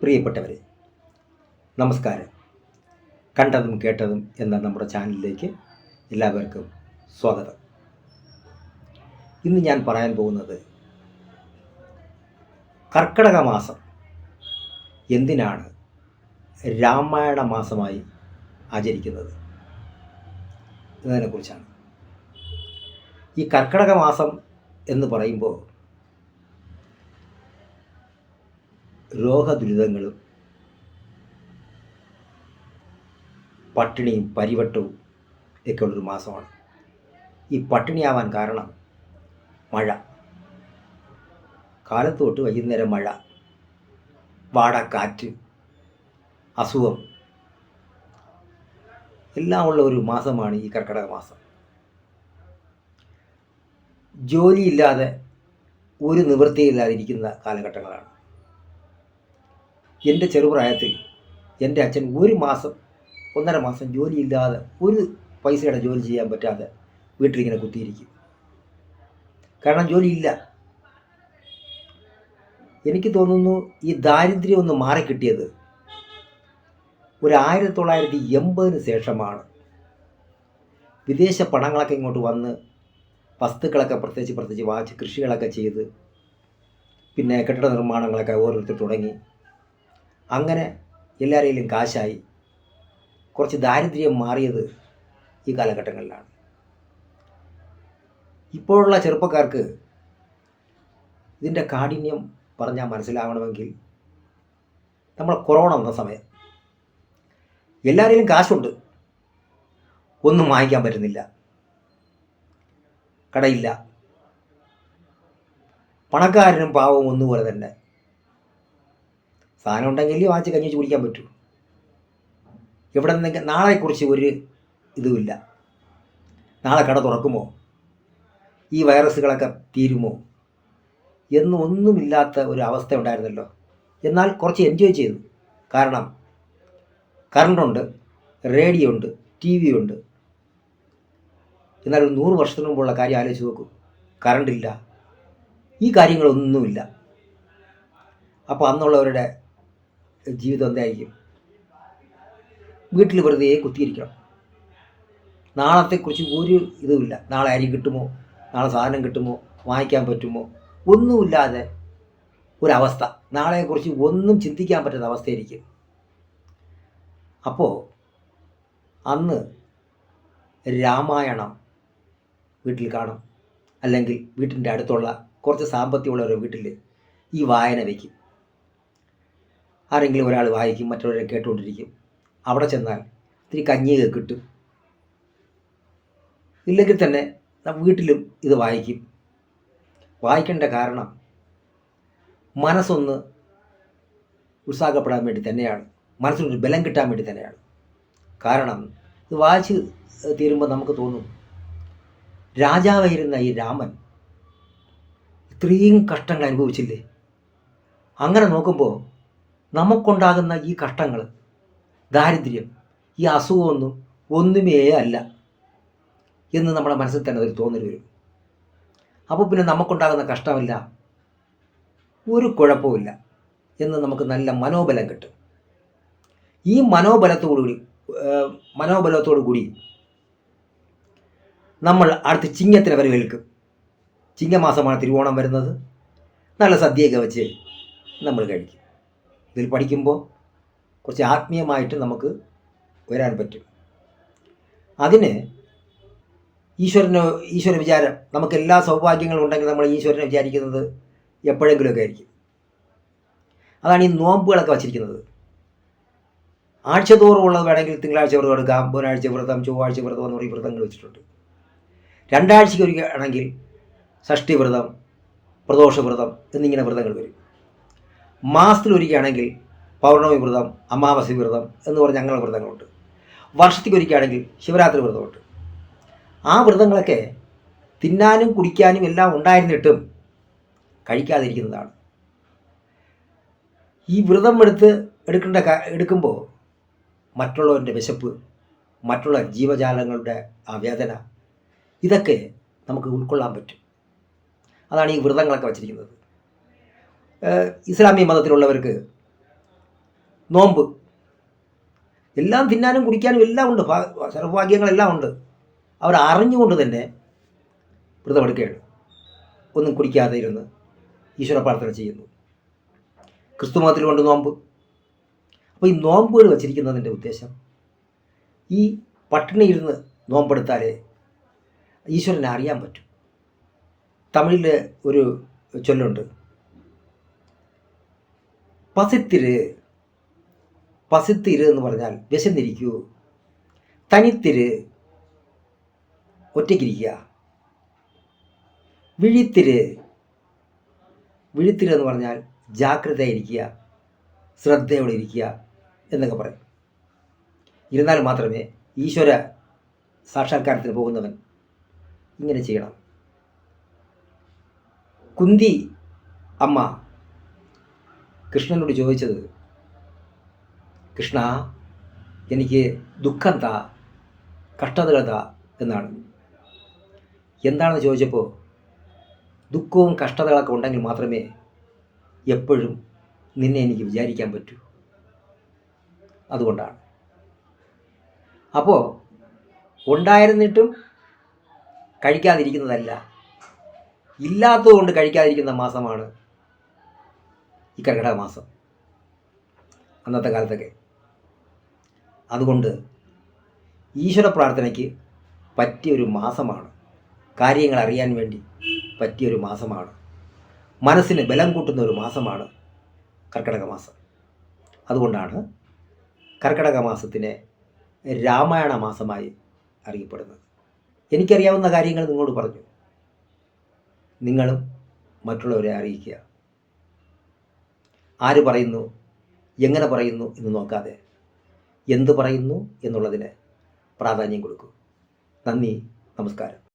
പ്രിയപ്പെട്ടവരെ നമസ്കാരം. കണ്ടതും കേട്ടതും എന്ന നമ്മുടെ ചാനലിലേക്ക് എല്ലാവർക്കും സ്വാഗതം. ഇന്ന് ഞാൻ പറയാൻ പോകുന്നത് കർക്കിടക മാസം എന്തിനാണ് രാമായണ മാസമായി ആചരിക്കുന്നത് എന്നതിനെക്കുറിച്ചാണ്. ഈ കർക്കിടക മാസം എന്ന് പറയുമ്പോൾ രോഗദുരിതങ്ങളും പട്ടിണിയും പരിവട്ടവും ഒക്കെ ഉള്ളൊരു മാസമാണ്. ഈ പട്ടിണിയാവാൻ കാരണം മഴ. കാലത്ത് തൊട്ട് വൈകുന്നേരം മഴ വാടക്കാറ്റ് അസുഖം. എല്ലാം ഉള്ള ഒരു മാസമാണ് ഈ കർക്കിടക മാസം. ജോലിയില്ലാതെ ഒരു നിവൃത്തിയില്ലാതിരിക്കുന്ന കാലഘട്ടങ്ങളാണ്. എന്റെ ചെറുപ്രായത്തിൽ എന്റെ അച്ഛൻ ഒരു മാസം ഒന്നര മാസം ജോലിയില്ലാതെ ഒരു പൈസയുടെ ജോലി ചെയ്യാൻ പറ്റാതെ വീട്ടിലിങ്ങനെ കുത്തിയിരിക്കും. കാരണം ജോലിയില്ല. എനിക്ക് തോന്നുന്നു ഈ ദാരിദ്ര്യം ഒന്ന് മാറിക്കിട്ടിയത് ഒരു ആയിരത്തി തൊള്ളായിരത്തി എൺപതിന് ശേഷമാണ്. വിദേശ പണങ്ങളൊക്കെ ഇങ്ങോട്ട് വന്ന് വസ്തുക്കളൊക്കെ പ്രത്യേകിച്ച് പ്രത്യേകിച്ച് വാച്ച് കൃഷികളൊക്കെ ചെയ്ത് പിന്നെ കെട്ടിട നിർമ്മാണങ്ങളൊക്കെ ഓരോരുത്തർ തുടങ്ങി. അങ്ങനെ എല്ലാവരെയും കാശായി കുറച്ച് ദാരിദ്ര്യം മാറിയത് ഈ കാലഘട്ടങ്ങളിലാണ്. ഇപ്പോഴുള്ള ചെറുപ്പക്കാർക്ക് ഇതിന്റെ കാഠിന്യം പറഞ്ഞാൽ മനസ്സിലാവണമെങ്കിൽ നമ്മൾ കൊറോണ വന്ന സമയം. എല്ലാവരെയും കാശുണ്ട്. ഒന്നും വാങ്ങിക്കാൻ പറ്റുന്നില്ല. കടയില്ല. പണക്കാരനും പാവവും ഒന്നുപോലെ തന്നെ. സാധനം ഉണ്ടെങ്കിൽ വാങ്ങിച്ച് കഞ്ഞി വെച്ച് കുടിക്കാൻ പറ്റൂ. ഇവിടെ നിന്ന് നാളെക്കുറിച്ച് ഒരു ഇതുമില്ല. നാളെ കട തുറക്കുമോ? ഈ വൈറസുകളൊക്കെ തീരുമോ? എന്നൊന്നുമില്ലാത്ത ഒരു അവസ്ഥ ഉണ്ടായിരുന്നല്ലോ. എന്നാൽ കുറച്ച് എൻജോയ് ചെയ്തു. കാരണം കറണ്ടുണ്ട് റേഡിയോ ഉണ്ട് ടി വി ഉണ്ട്. എന്നാൽ ഒരു നൂറ് വർഷത്തിന് മുമ്പുള്ള കാര്യം ആലോചിച്ച് നോക്കൂ. കറണ്ടില്ല ഈ കാര്യങ്ങളൊന്നുമില്ല. അപ്പോൾ അന്നുള്ളവരുടെ ജീവിതം എന്തായിരിക്കും വീട്ടിൽ വെറുതെ കുത്തിയിരിക്കണം. നാളത്തെക്കുറിച്ച് ഒരു ഇതുമില്ല. നാളെ അരി കിട്ടുമോ? നാളെ സാധനം കിട്ടുമോ? വാങ്ങിക്കാൻ പറ്റുമോ? ഒന്നുമില്ലാതെ ഒരവസ്ഥ. നാളെക്കുറിച്ച് ഒന്നും ചിന്തിക്കാൻ പറ്റുന്ന അവസ്ഥയായിരിക്കും അപ്പോൾ അന്ന് രാമായണം വീട്ടിൽ കാണും. അല്ലെങ്കിൽ വീട്ടിന്റെ അടുത്തുള്ള കുറച്ച് സാമ്പത്തികമുള്ളവരുടെ വീട്ടിൽ ഈ വായന വയ്ക്കും. ആരെങ്കിലും ഒരാൾ വായിക്കും മറ്റുള്ളവരെ കേട്ടുകൊണ്ടിരിക്കും അവിടെ ചെന്നാൽ ഇത്തിരി കഞ്ഞി കിട്ടും. ഇല്ലെങ്കിൽ തന്നെ വീട്ടിലും ഇത് വായിക്കും. വായിക്കേണ്ട കാരണം മനസ്സൊന്ന് ഉത്സാഹപ്പെടാൻ വേണ്ടി തന്നെയാണ്. മനസ്സിനൊരു ബലം കിട്ടാൻ വേണ്ടി തന്നെയാണ്. കാരണം ഇത് വായിച്ച് തീരുമ്പോൾ നമുക്ക് തോന്നും രാജാവായിരുന്ന ഈ രാമൻ ഇത്രയും കഷ്ടങ്ങൾ അനുഭവിച്ചില്ലേ? അങ്ങനെ നോക്കുമ്പോൾ നമുക്കുണ്ടാകുന്ന ഈ കഷ്ടങ്ങൾ ദാരിദ്ര്യം ഈ അസുഖമൊന്നും ഒന്നുമേ അല്ല എന്ന് നമ്മുടെ മനസ്സിൽ തന്നെ ഒരു തോന്നൽ വരും. അപ്പോൾ പിന്നെ നമുക്കുണ്ടാകുന്ന കഷ്ടമില്ല ഒരു കുഴപ്പമില്ല എന്ന് നമുക്ക് നല്ല മനോബലം കിട്ടും. ഈ മനോബലത്തോടുകൂടി കൂടി മനോബലത്തോടു കൂടി നമ്മൾ അടുത്ത് വരെ കേൾക്കും ചിങ്ങമാസമാണ് തിരുവോണം വരുന്നത്. നല്ല സദ്യയൊക്കെ വെച്ച് നമ്മൾ കഴിക്കും. ഇതിൽ പഠിക്കുമ്പോൾ കുറച്ച് ആത്മീയമായിട്ട് നമുക്ക് വരാൻ പറ്റും. അതിന് ഈശ്വരന് ഈശ്വര വിചാരം നമുക്ക് എല്ലാ സൗഭാഗ്യങ്ങളും ഉണ്ടെങ്കിൽ നമ്മൾ ഈശ്വരനെ വിചാരിക്കുന്നത് എപ്പോഴെങ്കിലുമൊക്കെ ആയിരിക്കും. അതാണ് ഈ നോമ്പുകളൊക്കെ വച്ചിരിക്കുന്നത്. ഉള്ളത് വേണമെങ്കിൽ തിങ്കളാഴ്ച വ്രതം എടുക്കാം ബുധനാഴ്ച വ്രതം ചൊവ്വാഴ്ച വ്രതം എന്ന് പറയും വ്രതങ്ങൾ വെച്ചിട്ടുണ്ട്. രണ്ടാഴ്ചയ്ക്ക് ഒരിക്കൽ ആണെങ്കിൽ ഷഷ്ടി വ്രതം പ്രദോഷ വ്രതം എന്നിങ്ങനെ വ്രതങ്ങൾ വരും. മാസത്തിലൊരിക്കുകയാണെങ്കിൽ പൗർണമി വ്രതം അമാവാസി വ്രതം എന്ന് പറഞ്ഞ അങ്ങനെ വ്രതങ്ങളുണ്ട്. വർഷത്തിലൊരിക്കുകയാണെങ്കിൽ ശിവരാത്രി വ്രതമുണ്ട്. ആ വ്രതങ്ങളൊക്കെ തിന്നാനും കുടിക്കാനും എല്ലാം ഉണ്ടായിരുന്നിട്ടും കഴിക്കാതിരിക്കുന്നതാണ്. ഈ വ്രതം എടുത്ത് എടുക്കേണ്ട എടുക്കുമ്പോൾ മറ്റുള്ളവരുടെ വിശപ്പ് മറ്റുള്ള ജീവജാലങ്ങളുടെ ആ വേദന ഇതൊക്കെ നമുക്ക് ഉൾക്കൊള്ളാൻ പറ്റും. അതാണ് ഈ വ്രതങ്ങളൊക്കെ വച്ചിരിക്കുന്നത്. ഏഹ് ഇസ്ലാമിക മതത്തിലുള്ളവർക്ക് നോമ്പ്. എല്ലാം തിന്നാനും കുടിക്കാനും എല്ലാം ഉണ്ട്. സർവഭാഗ്യങ്ങളെല്ലാം ഉണ്ട്. അവർ അറിഞ്ഞുകൊണ്ട് തന്നെ വ്രതമെടുക്കുകയാണ്. ഒന്നും കുടിക്കാതെ ഇരുന്ന് ഈശ്വര പ്രാർത്ഥന ചെയ്യുന്നു. ക്രിസ്തു മതത്തിലുണ്ട് നോമ്പ്. അപ്പോൾ ഈ നോമ്പുകൾ വച്ചിരിക്കുന്നതിന്റെ ഉദ്ദേശം ഈ പട്ടിണി ഇരുന്ന് നോമ്പെടുത്താലേ ഈശ്വരനെ അറിയാൻ പറ്റും. തമിഴിൽ ഒരു ചൊല്ലുണ്ട്. പസിത്തിര് പസിത്തിര് എന്ന് പറഞ്ഞാൽ വിശന്നിരിക്കൂ. തനിത്തിര് ഒറ്റയ്ക്കിരിക്കുക. വിഴിത്തിര് വിഴിത്തിര് എന്ന് പറഞ്ഞാൽ ജാഗ്രതയായിരിക്കുക ശ്രദ്ധയോടെ ഇരിക്കുക എന്നൊക്കെ പറയും. ഇരുന്നാൽ മാത്രമേ ഈശ്വര സാക്ഷാത്കാരത്തിന് പോകുന്നവൻ ഇങ്ങനെ ചെയ്യണം. കുന്തി അമ്മ കൃഷ്ണനോട് ചോദിച്ചത് കൃഷ്ണ എനിക്ക് ദുഃഖം താ കഷ്ടതകൾ താ എന്നാണ്. എന്താണെന്ന് ചോദിച്ചപ്പോൾ ദുഃഖവും കഷ്ടതകളൊക്കെ ഉണ്ടെങ്കിൽ മാത്രമേ എപ്പോഴും നിന്നെ എനിക്ക് വിചാരിക്കാൻ പറ്റൂ. അതുകൊണ്ടാണ്. അപ്പോൾ ഉണ്ടായിരുന്നിട്ടും കഴിക്കാതിരിക്കുന്നതല്ല ഇല്ലാത്തതുകൊണ്ട് കഴിക്കാതിരിക്കുന്ന മാസമാണ് ഈ കർക്കിടക മാസം. അന്നത്തെ കാലത്തൊക്കെ. അതുകൊണ്ട് ഈശ്വര പ്രാർത്ഥനയ്ക്ക് പറ്റിയൊരു മാസമാണ്. കാര്യങ്ങൾ അറിയാൻ വേണ്ടി പറ്റിയൊരു മാസമാണ്. മനസ്സിന് ബലം കൂട്ടുന്ന ഒരു മാസമാണ് കർക്കിടക മാസം. അതുകൊണ്ടാണ് കർക്കിടക മാസത്തിനെ രാമായണ മാസമായി അറിയപ്പെടുന്നത്. എനിക്കറിയാവുന്ന കാര്യങ്ങൾ നിങ്ങളോട് പറഞ്ഞു. നിങ്ങളും മറ്റുള്ളവരെ അറിയിക്കുക. ആര് പറയുന്നു? എങ്ങനെ പറയുന്നു എന്ന് നോക്കാതെ എന്ത് പറയുന്നു എന്നുള്ളതിന് പ്രാധാന്യം കൊടുക്കൂ. നന്ദി നമസ്കാരം.